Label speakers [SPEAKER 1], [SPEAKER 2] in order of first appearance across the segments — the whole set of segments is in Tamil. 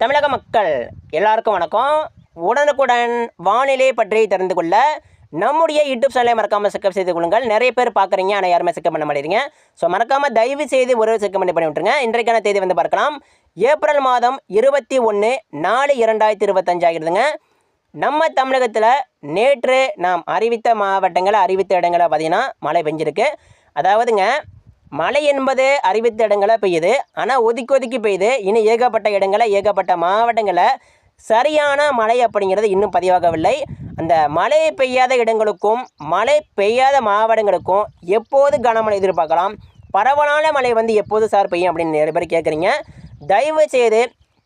[SPEAKER 1] தமிழக மக்கள் எல்லாருக்கும் வணக்கம். உடனுக்குடன் வானிலை பற்றி தெரிந்து கொள்ள நம்முடைய யூடியூப் சேனலை மறக்காமல் செக்கப் செய்து கொள்ளுங்கள். நிறைய பேர் பார்க்குறீங்க ஆனால் யாருமே செக்கப் பண்ண மாட்டேறீங்க ஸோ மறக்காமல் தயவு செய்து ஒரு செக்கப் பண்ணி பண்ணி விட்டுருங்க. இன்றைக்கான தேதி வந்து பார்க்கலாம். ஏப்ரல் மாதம் இருபத்தி ஒன்று நாலு இரண்டாயிரத்தி இருபத்தஞ்சு ஆகிடுதுங்க. நம்ம தமிழகத்தில் நேற்று நாம் அறிவித்த மாவட்டங்களை அறிவித்த இடங்களை பார்த்தீங்கன்னா மழை பெஞ்சிருக்கு. அதாவதுங்க மழை என்பது அறிவித்த இடங்களை பெய்யுது. ஆனால் ஒதுக்கி ஒதுக்கி பெய்யுது. இன்னும் ஏகப்பட்ட இடங்களை ஏகப்பட்ட மாவட்டங்களை சரியான மழை அப்படிங்கிறது இன்னும் பதிவாகவில்லை. அந்த மழை பெய்யாத இடங்களுக்கும் மழை பெய்யாத மாவட்டங்களுக்கும் எப்போது கனமழை எதிர்பார்க்கலாம்? பரவலான மழை வந்து எப்போது சார் பெய்யும் அப்படின்னு நிறைய பேர் கேட்குறீங்க. தயவு செய்து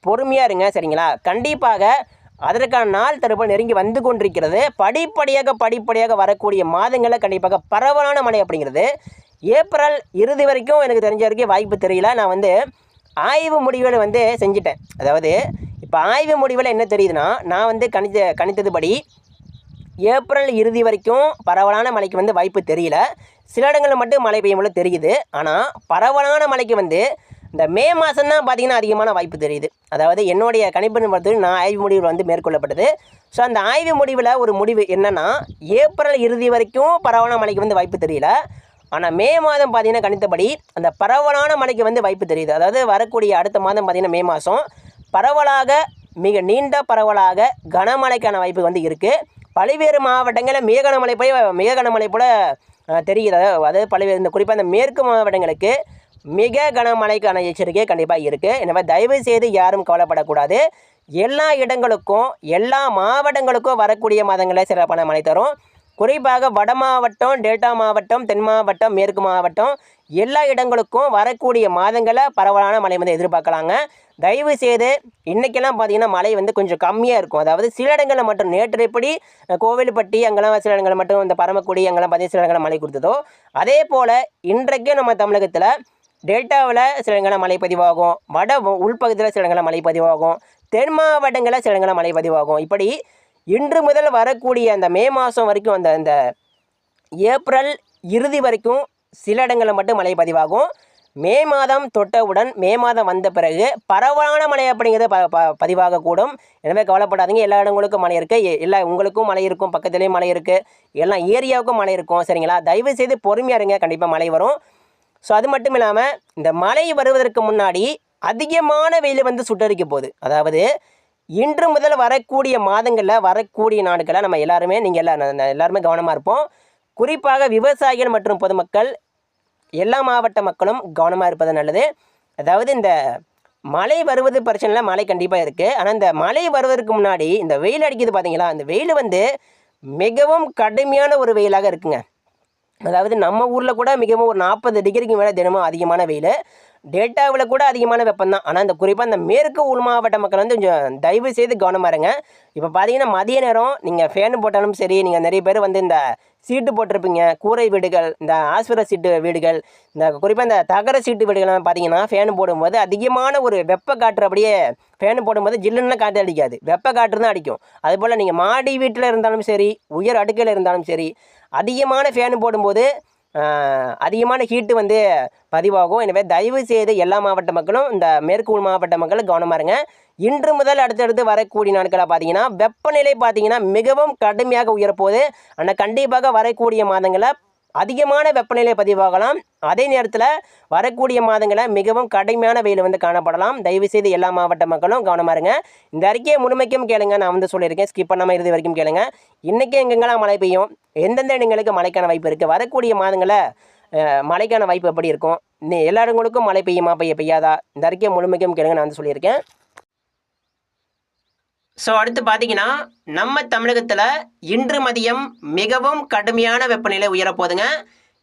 [SPEAKER 1] பொறுமையாக இருங்க சரிங்களா? கண்டிப்பாக அதற்கான நாள் தடுப்பு நெருங்கி வந்து கொண்டிருக்கிறது. படிப்படியாக படிப்படியாக வரக்கூடிய மாதங்களில் கண்டிப்பாக பரவலான மழை அப்படிங்கிறது. ஏப்ரல் இறுதி வரைக்கும் எனக்கு தெரிஞ்ச வரைக்கும் வாய்ப்பு தெரியல. நான் வந்து ஆய்வு முடிவுகளை வந்து செஞ்சுட்டேன். அதாவது இப்போ ஆய்வு முடிவில் என்ன தெரியுதுன்னா நான் வந்து கணித்த கணித்ததுபடி ஏப்ரல் இறுதி வரைக்கும் பரவலான மழைக்கு வந்து வாய்ப்பு தெரியல. சில இடங்களில் மட்டும் மழை பெய்யும் போல தெரியுது. ஆனால் பரவலான மழைக்கு வந்து இந்த மே மாதம் தான் பார்த்திங்கன்னா அதிகமான வாய்ப்பு தெரியுது. அதாவது என்னுடைய கணிப்பின் பொறுத்து நான் ஆய்வு முடிவில் வந்து மேற்கொள்ளப்பட்டது. ஸோ அந்த ஆய்வு முடிவில் ஒரு முடிவு என்னென்னா ஏப்ரல் இறுதி வரைக்கும் பரவலான மழைக்கு வந்து வாய்ப்பு தெரியல. ஆனால் மே மாதம் பார்த்தீங்கன்னா கணித்தபடி அந்த பரவலான மழைக்கு வந்து வாய்ப்பு தெரியுது. அதாவது வரக்கூடிய அடுத்த மாதம் பார்த்தீங்கன்னா மே மாதம் பரவலாக மிக நீண்ட பரவலாக கனமழைக்கான வாய்ப்பு வந்து இருக்குது பல்வேறு மாவட்டங்களில் மிக கனமழை போய் மிக கனமழை போல் தெரியுது. அதாவது அதாவது பல்வேறு இந்த குறிப்பாக இந்த மேற்கு மாவட்டங்களுக்கு மிக கனமழைக்கான எச்சரிக்கை கண்டிப்பாக இருக்குது எனவே தயவு செய்து யாரும் கவலைப்படக்கூடாது. எல்லா இடங்களுக்கும் எல்லா மாவட்டங்களுக்கும் வரக்கூடிய மாதங்களில் சிறப்பான மழை தரும். குறிப்பாக வட மாவட்டம் டெல்டா மாவட்டம் தென் மாவட்டம் மேற்கு மாவட்டம் எல்லா இடங்களுக்கும் வரக்கூடிய மாதங்களில் பரவலான மழை வந்து எதிர்பார்க்கலாங்க. தயவு செய்து இன்றைக்கெல்லாம் பார்த்திங்கன்னா மழை வந்து கொஞ்சம் கம்மியாக இருக்கும். அதாவது சில இடங்களில் மட்டும் நேற்று எப்படி கோவில்பட்டி அங்கெல்லாம் சில இடங்களில் மட்டும் இந்த பரமக்குடி அங்கெல்லாம் பார்த்திங்கன்னா சில இடங்களில் மழை கொடுத்ததோ அதே போல் இன்றைக்கும் நம்ம தமிழகத்தில் டெல்டாவில் சில இடங்களில் மழை பதிவாகும். வட உள்பகுதியில் சில இடங்களில் மழை பதிவாகும். தென் மாவட்டங்களில் சில இடங்களில் மழை பதிவாகும். இப்படி இன்று முதல் வரக்கூடிய அந்த மே மாதம் வரைக்கும் அந்த அந்த ஏப்ரல் இறுதி வரைக்கும் சில இடங்களில் மட்டும் மழை பதிவாகும். மே மாதம் தொட்டவுடன் மே மாதம் வந்த பிறகு பரவலான மழை அப்படிங்கிறது ப ப பதிவாகக்கூடும். எனவே கவலைப்படாதீங்க. எல்லா இடங்களுக்கும் மழை இருக்குது எல்லா உங்களுக்கும் மழை இருக்கும். பக்கத்துலேயும் மழை இருக்குது எல்லா ஏரியாவுக்கும் மழை இருக்கும். சரிங்களா? தயவு செய்து பொறுமையாக இருங்க. கண்டிப்பாக மழை வரும். ஸோ அது மட்டும் இல்லாமல் இந்த மழை வருவதற்கு முன்னாடி அதிகமான வெயில் வந்து சுட்டரிக்க போகுது. அதாவது இன்று முதல் வரக்கூடிய மாதங்களில் வரக்கூடிய நாடுகளில் நம்ம எல்லாருமே நீங்கள் எல்லா எல்லாருமே கவனமாக இருப்போம். குறிப்பாக விவசாயிகள் மற்றும் பொதுமக்கள் எல்லா மாவட்ட மக்களும் கவனமாக இருப்பது நல்லது. அதாவது இந்த மழை வருவது பிரச்சனைலாம் மழை கண்டிப்பாக இருக்குது ஆனால் இந்த மழை வருவதற்கு முன்னாடி இந்த வெயில் அடிக்குது பார்த்தீங்களா அந்த வெயில் வந்து மிகவும் கடுமையான ஒரு வெயிலாக இருக்குங்க. அதாவது நம்ம ஊரில் கூட மிகவும் ஒரு நாற்பது டிகிரிக்கு மேலே தினமும் அதிகமான வெயில். டேட்டாவில் கூட அதிகமான வெப்பம் தான் ஆனால் இந்த குறிப்பாக இந்த மேற்கு உள் மாவட்ட மக்கள் வந்து கொஞ்சம் தயவு செய்து கவனமாக இருங்க. இப்போ பார்த்தீங்கன்னா மதிய நேரம் நீங்கள் ஃபேன் போட்டாலும் சரி நீங்கள் நிறைய பேர் வந்து இந்த சீட்டு போட்டிருப்பீங்க. கூரை வீடுகள் இந்த ஆஸ்பிர சீட்டு வீடுகள் இந்த குறிப்பாக இந்த தகர சீட்டு வீடுகள்லாம் பார்த்தீங்கன்னா ஃபேன் போடும்போது அதிகமான ஒரு வெப்ப காற்று அப்படியே ஃபேன் போடும்போது ஜில்லுன்னு காற்று அடிக்காது. வெப்ப காற்று தான் அடிக்கும். அதுபோல் நீங்கள் மாடி வீட்டில் இருந்தாலும் சரி உயர் அடுக்கையில் இருந்தாலும் சரி அதிகமான ஃபேன் போடும்போது அதிகமான ஹீட்டு வந்து பதிவாகும். எனவே தயவு செய்து எல்லா மாவட்ட மக்களும் இந்த மேற்கு உள் மாவட்ட மக்களும் கவனமாக இருங்க. இன்று முதல் அடுத்தடுத்து வரக்கூடிய நாட்களாக பார்த்தீங்கன்னா வெப்பநிலை பார்த்தீங்கன்னா மிகவும் கடுமையாக உயரப்போகுது. ஆனால் கண்டிப்பாக வரக்கூடிய மாதங்களில் அதிகமான வெப்பநிலை பதிவாகலாம். அதே நேரத்தில் வரக்கூடிய மாதங்களில் மிகவும் கடுமையான வெயில் வந்து காணப்படலாம். தயவு செய்து எல்லா மாவட்ட மக்களும் கவனமாக இருங்க. இந்த அறிக்கையை முழுமைக்கும் கேளுங்க. நான் வந்து சொல்லியிருக்கேன். ஸ்கிப் பண்ணாமல் இறுதி வரைக்கும் கேளுங்க. இன்றைக்கி எங்கெங்கெல்லாம் மழை பெய்யும்? எந்தெந்த இடங்களுக்கு மழைக்கான வாய்ப்பு இருக்குது வரக்கூடிய மாதங்களில் மழைக்கான வாய்ப்பு எப்படி இருக்கும்? இன்னும் எல்லா இடங்களுக்கும் மழை பெய்யுமா? பெய்ய பெய்யாதா? இந்த அறிக்கையை முழுமைக்கும் கேளுங்க. நான் வந்து சொல்லியிருக்கேன். ஸோ அடுத்து பார்த்தீங்கன்னா நம்ம தமிழகத்தில் இன்று மதியம் மிகவும் கடுமையான வெப்பநிலை உயரப்போகுதுங்க.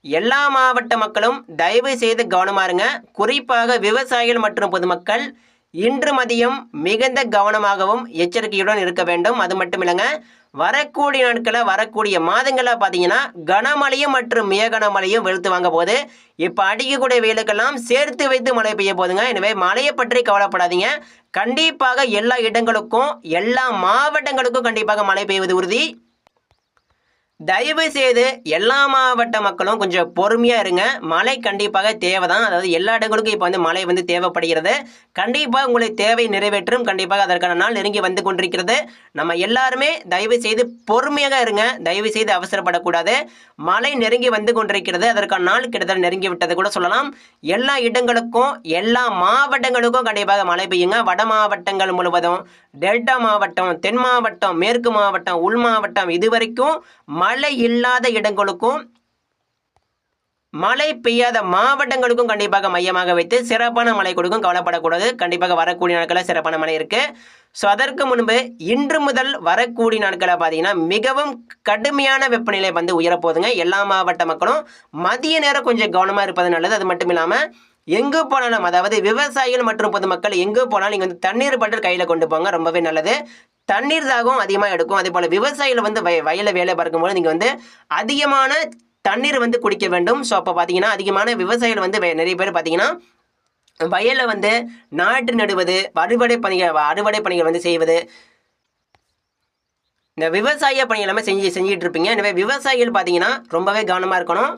[SPEAKER 1] எல்லா மாவட்ட மக்களும் தயவு செய்து கவனமாருங்க குறிப்பாக விவசாயிகள் மற்றும் பொதுமக்கள் இன்று மதியம் மிகுந்த கவனமாகவும் எச்சரிக்கையுடன் இருக்க வேண்டும். அது மட்டும் இல்லைங்க வரக்கூடிய நாட்களில் வரக்கூடிய மாதங்களில் பார்த்தீங்கன்னா கனமழையும் மற்றும் மிக கனமழையும் வெளுத்து வாங்க போது இப்போ அடிக்கக்கூடிய வெயிலுக்கெல்லாம் சேர்த்து வைத்து மழை பெய்ய போகுதுங்க. எனவே மழையை பற்றி கவலைப்படாதீங்க. கண்டிப்பாக எல்லா இடங்களுக்கும் எல்லா மாவட்டங்களுக்கும் கண்டிப்பாக மழை பெய்வது உறுதி. தயவு செய்து எல்லா மாவட்ட மக்களும் கொஞ்சம் பொறுமையாக இருங்க. மழை கண்டிப்பாக தேவை தான் அதாவது எல்லா இடங்களுக்கும் இப்போ வந்து மழை வந்து தேவைப்படுகிறது. கண்டிப்பாக உங்களுடைய தேவை நிறைவேற்றும். கண்டிப்பாக அதற்கான நாள் நெருங்கி வந்து கொண்டிருக்கிறது. நம்ம எல்லாருமே தயவு செய்து பொறுமையாக இருங்க. தயவு செய்து அவசரப்படக்கூடாது. மழை நெருங்கி வந்து கொண்டிருக்கிறது. அதற்கான நாள் கிட்டத்தட்ட நெருங்கி விட்டது கூட சொல்லலாம். எல்லா இடங்களுக்கும் எல்லா மாவட்டங்களுக்கும் கண்டிப்பாக மழை பெய்யுங்க. வட மாவட்டங்கள் முழுவதும் டெல்டா மாவட்டம் தென் மாவட்டம் மேற்கு மாவட்டம் உள் மாவட்டம் இதுவரைக்கும் மழை இல்லாத இடங்களுக்கும் மழை பெய்யாத மாவட்டங்களுக்கும் கண்டிப்பாக மையமாக வைத்து சிறப்பான மழை கொடுக்கும் கவலைப்படக்கூடாது. கண்டிப்பாக வரக்கூடிய நாட்களில் சிறப்பான மழை இருக்கு. ஸோ அதற்கு முன்பு இன்று முதல் வரக்கூடிய நாட்களை பார்த்தீங்கன்னா மிகவும் கடுமையான வெப்பநிலை வந்து உயரப்போகுதுங்க. எல்லா மாவட்ட மக்களும் மதிய நேரம் கொஞ்சம் கவனமாக இருப்பது நல்லது. அது மட்டும் இல்லாமல் எங்கே போனாலும் அதாவது விவசாயிகள் மற்றும் பொதுமக்கள் எங்கே போனாலும் நீங்கள் வந்து தண்ணீர் பாட்டில் கையில் கொண்டு போங்க. ரொம்பவே நல்லது. தண்ணீர் தாகம் அதிகமாக எடுக்கும். அதே போல் விவசாயிகள் வந்து வய வயலில் வேலை பார்க்கும்போது நீங்கள் வந்து அதிகமான தண்ணீர் வந்து குடிக்க வேண்டும். ஸோ அப்போ பார்த்தீங்கன்னா அதிகமான விவசாயிகள் வந்து வே- நிறைய பேர் பார்த்தீங்கன்னா வயலில் வந்து நாற்று நடுவது அறுவடை பணிகள் அறுவடை பணிகள் வந்து செய்வது. இந்த விவசாய பணி எல்லாமே செஞ்சு செஞ்சுட்டு இருப்பீங்க. எனவே விவசாயிகள் பார்த்தீங்கன்னா ரொம்பவே கவனமாக இருக்கணும்.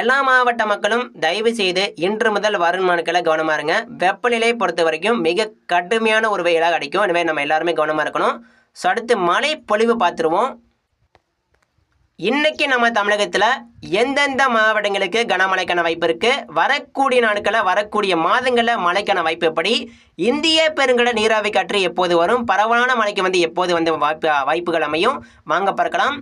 [SPEAKER 1] எல்லா மாவட்ட மக்களும் தயவு செய்து இன்று முதல் வரும் நாட்களை கவனமாக இருங்க. வெப்பநிலையை பொறுத்த வரைக்கும் மிக கடுமையான ஒரு வெயிலாக அடிக்கும் எனவே நம்ம எல்லாருமே கவனமாக இருக்கணும். ஸோ அடுத்து மழை பொழிவு பார்த்துருவோம். இன்னைக்கு நம்ம தமிழகத்தில் எந்தெந்த மாவட்டங்களுக்கு கனமழைக்கான வாய்ப்பு இருக்குது வரக்கூடிய நாட்களில் வரக்கூடிய மாதங்களில் மழைக்கான வாய்ப்பு எப்படி? இந்திய பெருங்கடல் நீராவி காற்று எப்போது வரும்? பரவலான மழைக்கு வந்து எப்போது வந்து வாய்ப்பு வாய்ப்புகள் அமையும்? வாங்க பார்க்கலாம்.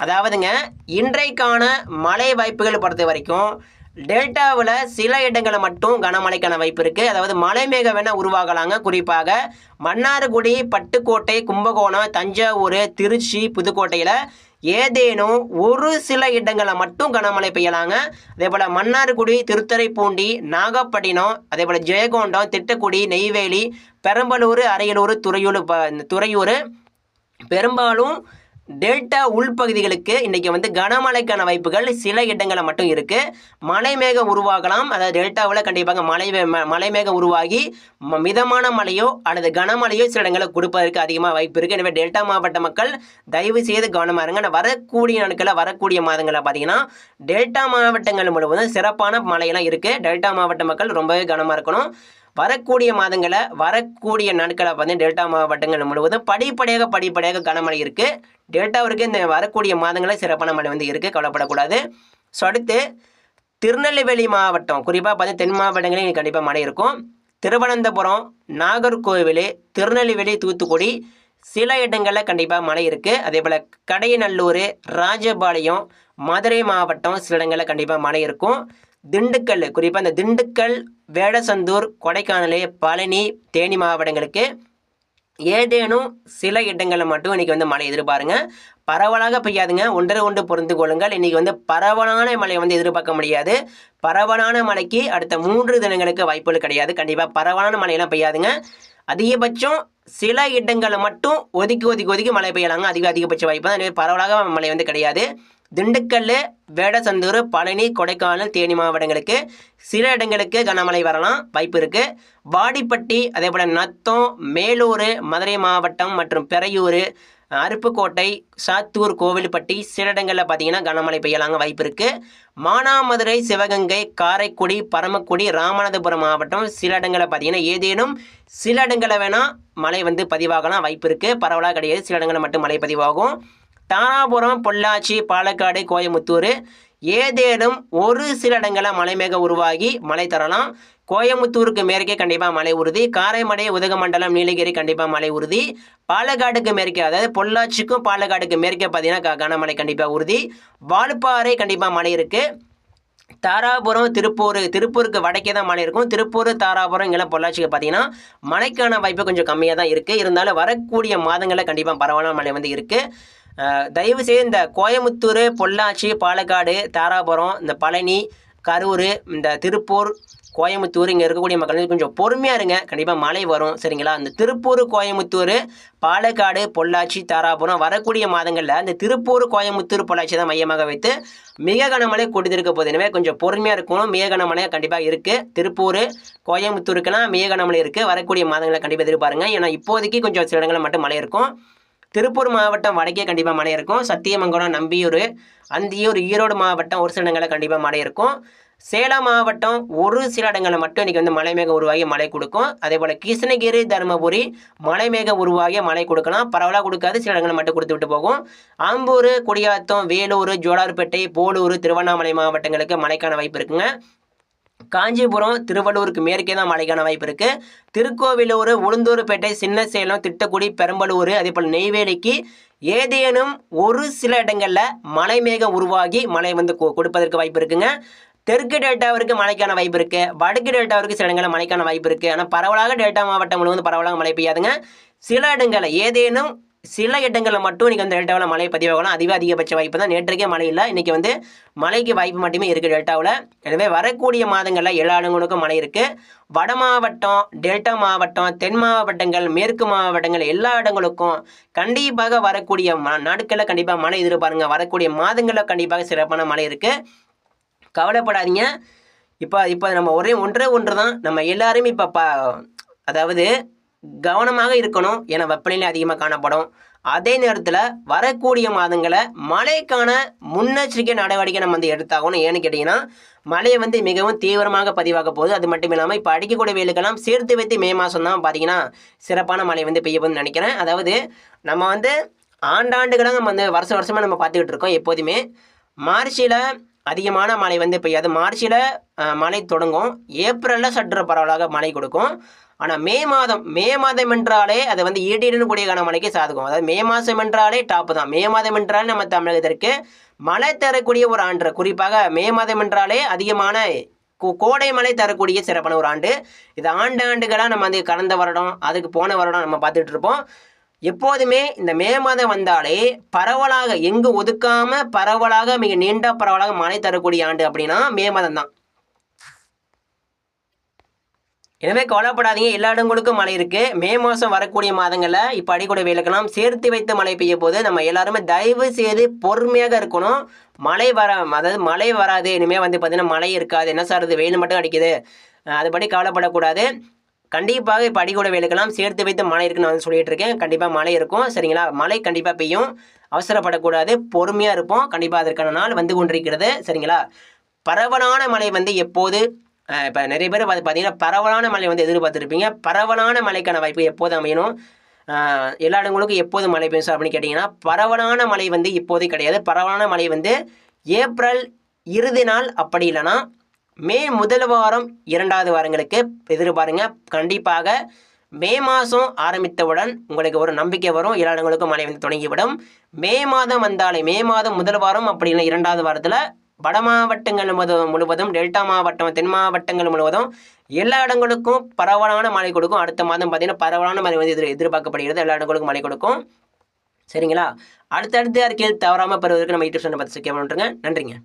[SPEAKER 1] அதாவதுங்க இன்றைக்கான மழை வாய்ப்புகள் பொறுத்த வரைக்கும் டெல்டாவில் சில இடங்களில் மட்டும் கனமழைக்கான வாய்ப்பு இருக்குது அதாவது மழை மேகம் வேணால் உருவாகலாங்க. குறிப்பாக மன்னார்குடி பட்டுக்கோட்டை கும்பகோணம் தஞ்சாவூர் திருச்சி புதுக்கோட்டையில் ஏதேனும் ஒரு சில இடங்களில் மட்டும் கனமழை பெய்யலாங்க. அதே போல் மன்னார்குடி திருத்துறைப்பூண்டி நாகப்பட்டினம் அதே போல் ஜெயகொண்டம் திட்டக்குடி நெய்வேலி பெரம்பலூர் அரியலூர் துறையூர் ப- துறையூர். பெரும்பாலும் டெல்டா உள்பகுதிகளுக்கு இன்றைக்கி வந்து கனமழைக்கான வாய்ப்புகள் சில இடங்களில் மட்டும் இருக்குது மழை மேகம் உருவாகலாம். அதாவது டெல்டாவில் கண்டிப்பாக மழை வே- ம- மழை மேகம் உருவாகி ம- மிதமான மழையோ அல்லது கனமழையோ சில இடங்களில் கொடுப்பதற்கு அதிகமாக வாய்ப்பு இருக்குது எனவே டெல்டா மாவட்ட மக்கள் தயவு செய்து கவனமாக இருங்க. வரக்கூடிய நாட்களில் வரக்கூடிய மாதங்களில் பார்த்தீங்கன்னா டெல்டா மாவட்டங்கள் முழுவதும் சிறப்பான மழையெல்லாம் இருக்குது டெல்டா மாவட்ட மக்கள் ரொம்பவே கவனமாக இருக்கணும். வரக்கூடிய மாதங்களை வரக்கூடிய நாட்களை வந்து டெல்டா மாவட்டங்கள் முழுவதும் படிப்படியாக படிப்படியாக கனமழை இருக்குது டெல்டாவிற்கு இந்த வரக்கூடிய மாதங்களில் சிறப்பான மழை வந்து இருக்குது கவலைப்படக்கூடாது. ஸோ அடுத்து திருநெல்வேலி மாவட்டம் குறிப்பாக பார்த்து தென் மாவட்டங்களில் கண்டிப்பாக மழை இருக்கும். திருவனந்தபுரம் நாகர்கோவில் திருநெல்வேலி தூத்துக்குடி சில இடங்களில் கண்டிப்பாக மழை இருக்குது அதே போல் கடையநல்லூர் ராஜபாளையம் மதுரை மாவட்டம் சில இடங்களில் கண்டிப்பாக மழை இருக்கும். திண்டுக்கல் குறிப்பாக இந்த திண்டுக்கல் வேடசந்தூர் கொடைக்கானல் பழனி தேனி மாவட்டங்களுக்கு ஏதேனும் சில இடங்களில் மட்டும் இன்றைக்கி வந்து மழை எதிர்பாருங்க. பரவலாக பெய்யாதுங்க. ஒன்றரை ஒன்று புரிந்து கொள்ளுங்கள். இன்றைக்கி வந்து பரவலான மழை வந்து எதிர்பார்க்க முடியாது. பரவலான மழைக்கு அடுத்த மூன்று தினங்களுக்கு வாய்ப்புகள் கிடையாது. கண்டிப்பாக பரவலான மழையெல்லாம் பெய்யாதுங்க. அதிகபட்சம் சில இடங்களில் மட்டும் ஒதுக்கி ஒதுக்கி ஒதுக்கி மழை பெய்யலாங்க. அதிக அதிகபட்ச வாய்ப்பு தான். பரவலாக மழை வந்து கிடையாது. திண்டுக்கல் வேடசந்தூர் பழனி கொடைக்கானல் தேனி மாவட்டங்களுக்கு சில இடங்களுக்கு கனமழை வரலாம் வாய்ப்பு இருக்குது வாடிப்பட்டி அதே போல் நத்தம் மேலூர் மதுரை மாவட்டம் மற்றும் பெரையூர் அருப்புக்கோட்டை சாத்தூர் கோவில்பட்டி சில இடங்களில் பார்த்தீங்கன்னா கனமழை பெய்யலாங்க வாய்ப்பு இருக்குது மானாமதுரை சிவகங்கை காரைக்குடி பரமக்குடி ராமநாதபுரம் மாவட்டம் சில இடங்களில் பார்த்தீங்கன்னா ஏதேனும் சில இடங்களில் வேணால் மழை வந்து பதிவாகலாம் வாய்ப்பு இருக்குது பரவலாக கிடையாது. சில இடங்களில் மட்டும் மழை பதிவாகும். தாராபுரம் பொள்ளாச்சி பாலக்காடு கோயமுத்தூர் ஏதேனும் ஒரு சில இடங்களில் மலைமேகம் உருவாகி மழை தரலாம். கோயமுத்தூருக்கு மேற்கே கண்டிப்பாக மழை உறுதி. காரைமடை உதகமண்டலம் நீலகிரி கண்டிப்பாக மழை உறுதி. பாலக்காடுக்கு மேற்கே அதாவது பொள்ளாச்சிக்கும் பாலக்காடுக்கு மேற்கே பார்த்தீங்கன்னா க- கனமழை கண்டிப்பாக உறுதி. வால்பாறை கண்டிப்பாக மழை இருக்குது தாராபுரம் திருப்பூர் திருப்பூருக்கு வடக்கே தான் மழை இருக்கும். திருப்பூர் தாராபுரம் இங்கெல்லாம் பொள்ளாச்சிக்கு பார்த்தீங்கன்னா மழைக்கான வாய்ப்பு கொஞ்சம் கம்மியாக தான் இருக்குது இருந்தாலும் வரக்கூடிய மாதங்களில் கண்டிப்பாக பரவலான மழை வந்து இருக்குது தயவு செய்து இந்த கோயமுத்தூர் பொள்ளாச்சி பாலக்காடு தாராபுரம் இந்த பழனி கரூர் இந்த திருப்பூர் கோயமுத்தூர் இங்கே இருக்கக்கூடிய மக்கள் கொஞ்சம் பொறுமையாக இருங்க. கண்டிப்பாக மழை வரும். சரிங்களா? இந்த திருப்பூர் கோயமுத்தூர் பாலக்காடு பொள்ளாச்சி தாராபுரம் வரக்கூடிய மாதங்களில் இந்த திருப்பூர் கோயமுத்தூர் பொள்ளாச்சி தான் மையமாக வைத்து மிக கனமழை கொடுத்திருக்க போது எனவே கொஞ்சம் பொறுமையாக இருக்கணும். மிக கனமழை கண்டிப்பாக இருக்குது திருப்பூர் கோயமுத்தூருக்கெல்லாம் மிக கனமழை இருக்குது வரக்கூடிய மாதங்களில் கண்டிப்பாக எதிர்பாருங்க. ஏன்னா இப்போதைக்கு கொஞ்சம் சில இடங்களில் மட்டும் மழை இருக்கும். திருப்பூர் மாவட்டம் வடக்கே கண்டிப்பாக மழை இருக்கும். சத்தியமங்கலம் நம்பியூர் அந்தியூர் ஈரோடு மாவட்டம் ஒரு சில இடங்களில் கண்டிப்பாக மழை இருக்கும். சேலம் மாவட்டம் ஒரு சில இடங்களில் மட்டும் இன்றைக்கி வந்து மலைமேக உருவாகி மழை கொடுக்கும். அதே போல் கிருஷ்ணகிரி தருமபுரி மலை உருவாகி மழை கொடுக்கலாம். பரவலாக கொடுக்காது சில இடங்களில் மட்டும் கொடுத்து விட்டு போகும். ஆம்பூர் குடியாத்தம் வேலூர் ஜோலார்பேட்டை போலூர் திருவண்ணாமலை மாவட்டங்களுக்கு மழைக்கான வாய்ப்பு இருக்குங்க. காஞ்சிபுரம் திருவள்ளூருக்கு மேற்கே தான் மழைக்கான வாய்ப்பு இருக்குது திருக்கோவிலூர் உளுந்தூர்பேட்டை சின்ன சேலம் திட்டக்குடி பெரம்பலூர் அதே போல் நெய்வேலிக்கு ஏதேனும் ஒரு சில இடங்களில் மலை மேகம் உருவாகி மழை வந்து கொ- கொடுப்பதற்கு வாய்ப்பு இருக்குங்க. தெற்கு டேட்டாவிற்கு மழைக்கான வாய்ப்பு இருக்குது வடக்கு டேட்டாவிற்கு சில இடங்களில் மழைக்கான வாய்ப்பு இருக்குது ஆனால் பரவலாக டேட்டா மாவட்டம் முழுவதும் பரவலாக மழை பெய்யாதுங்க. சில இடங்களில் ஏதேனும் சில இடங்களில் மட்டும் இன்றைக்கி வந்து டெல்டாவில் மழை பதிவாகலாம். அதுவே அதிகபட்ச வாய்ப்பு தான். நேற்றைக்கே மழை இல்லை. இன்றைக்கி வந்து மழைக்கு வாய்ப்பு மட்டுமே இருக்குது டெல்டாவில். எனவே வரக்கூடிய மாதங்களில் எல்லா இடங்களுக்கும் மழை இருக்குது வட மாவட்டம் டெல்டா மாவட்டம் தென் மாவட்டங்கள் மேற்கு மாவட்டங்கள் எல்லா இடங்களுக்கும் கண்டிப்பாக வரக்கூடிய ம நாட்களில் கண்டிப்பாக மழை எதிர்பாருங்க வரக்கூடிய மாதங்களில் கண்டிப்பாக சிறப்பான மழை இருக்குது கவலைப்படாதீங்க. இப்போ இப்போ நம்ம ஒரே ஒன்றே ஒன்று தான். நம்ம எல்லாருமே இப்போ ப அதாவது கவனமாக இருக்கணும் என வெப்பநிலை அதிகமாக காணப்படும். அதே நேரத்தில் வரக்கூடிய மாதங்களை மழைக்கான முன்னெச்சரிக்கை நடவடிக்கை நம்ம வந்து எடுத்தாகணும். ஏன்னு கேட்டிங்கன்னா மழையை வந்து மிகவும் தீவிரமாக பதிவாக போகுது. அது மட்டும் இல்லாமல் இப்போ அடிக்கக்கூடிய வெயிலுக்கெல்லாம் சேர்த்து வைத்து மே மாதம் தான் பார்த்தீங்கன்னா சிறப்பான மழை வந்து பெய்ய போகுதுன்னு நினைக்கிறேன். அதாவது நம்ம வந்து ஆண்டாண்டுகளாக நம்ம வந்து வருஷம் வருஷமாக நம்ம பார்த்துக்கிட்டு இருக்கோம். எப்போதுமே மார்ச்சில் அதிகமான மழை வந்து பெய்யாது. மார்ச்சில் மழை தொடங்கும். ஏப்ரலில் சற்று பரவலாக மழை கொடுக்கும். ஆனால் மே மாதம் மே மாதம் என்றாலே அது வந்து ஈடீடுன்னு கூடிய கனமழைக்கு சாதகம். அதாவது மே மாதம் என்றாலே டாப்பு தான். மே மாதம் என்றாலே நம்ம தமிழகத்திற்கு மழை தரக்கூடிய ஒரு ஆண்டு. குறிப்பாக மே மாதம் என்றாலே அதிகமான கோ- கோடை மழை தரக்கூடிய சிறப்பான ஒரு ஆண்டு. இது ஆண்டு ஆண்டுகளாக நம்ம வந்து கடந்த வருடம் அதுக்கு போன வருடம் நம்ம பார்த்துட்டு இருப்போம். எப்போதுமே இந்த மே மாதம் வந்தாலே பரவலாக எங்கு ஒதுக்காம பரவலாக மிக நீண்ட பரவலாக மழை தரக்கூடிய ஆண்டு அப்படின்னா மே மாதம் தான். எனவே கவலைப்படாதீங்க. எல்லா இடங்களுக்கும் மழை இருக்கு. மே மாதம் வரக்கூடிய மாதங்களில் இப்போ அடிக்கூட வெயிலுக்கெல்லாம் சேர்த்து வைத்து மழை பெய்ய போது நம்ம எல்லாருமே தயவு செய்து பொறுமையாக இருக்கணும். மழை வர அதாவது மழை வராது. இனிமேல் வந்து பார்த்தீங்கன்னா மழை இருக்காது. என்ன சார் இது? வெயில் மட்டும் அடிக்குது. அதுபடி கவலைப்படக்கூடாது. கண்டிப்பாக இப்போ அடிக்கூட வெயிலுக்கெல்லாம் சேர்த்து வைத்து மழை இருக்குன்னு வந்து சொல்லிட்டு இருக்கேன். கண்டிப்பாக மழை இருக்கும். சரிங்களா? மழை கண்டிப்பாக பெய்யும். அவசரப்படக்கூடாது. பொறுமையாக இருப்போம். கண்டிப்பாக அதற்கான நாள் வந்து கொண்டிருக்கிறது. சரிங்களா? பரவலான மழை வந்து எப்போது? இப்போ நிறைய பேர் பார்த்து பார்த்தீங்கன்னா பரவலான மழை வந்து எதிர்பார்த்துருப்பீங்க. பரவலான மழைக்கான வாய்ப்பு எப்போது அமையணும்? எல்லா இடங்களுக்கும் எப்போது மழை பெய்யும் சார் அப்படின்னு கேட்டிங்கன்னா பரவலான மழை வந்து இப்போதே கிடையாது. பரவலான மழை வந்து ஏப்ரல் இறுதி நாள் அப்படி இல்லைன்னா மே முதல் வாரம் இரண்டாவது வாரங்களுக்கு எதிர்பாருங்க. கண்டிப்பாக மே மாதம் ஆரம்பித்தவுடன் உங்களுக்கு ஒரு நம்பிக்கை வரும். எல்லா இடங்களுக்கும் மழை வந்து தொடங்கிவிடும். மே மாதம் வந்தாலே மே மாதம் முதல் வாரம் அப்படி இல்லை இரண்டாவது வாரத்தில் வட மாவட்டங்கள் முழுவதும் முழுவதும் டெல்டா மாவட்டம் தென் மாவட்டங்கள் முழுவதும் எல்லா இடங்களுக்கும் பரவலான மழை கொடுக்கும். அடுத்த மாதம் பார்த்தீங்கன்னா பரவலான மழை வந்து எதிர் எதிர்பார்க்கப்படுகிறது. எல்லா இடங்களுக்கும் மழை கொடுக்கும். சரிங்களா? அடுத்தடுத்த அறிக்கையில் தவறாமல் பெறுவதற்கு நம்ம யூடியூப் சேனல் பார்த்து கேட்க நன்றிங்க.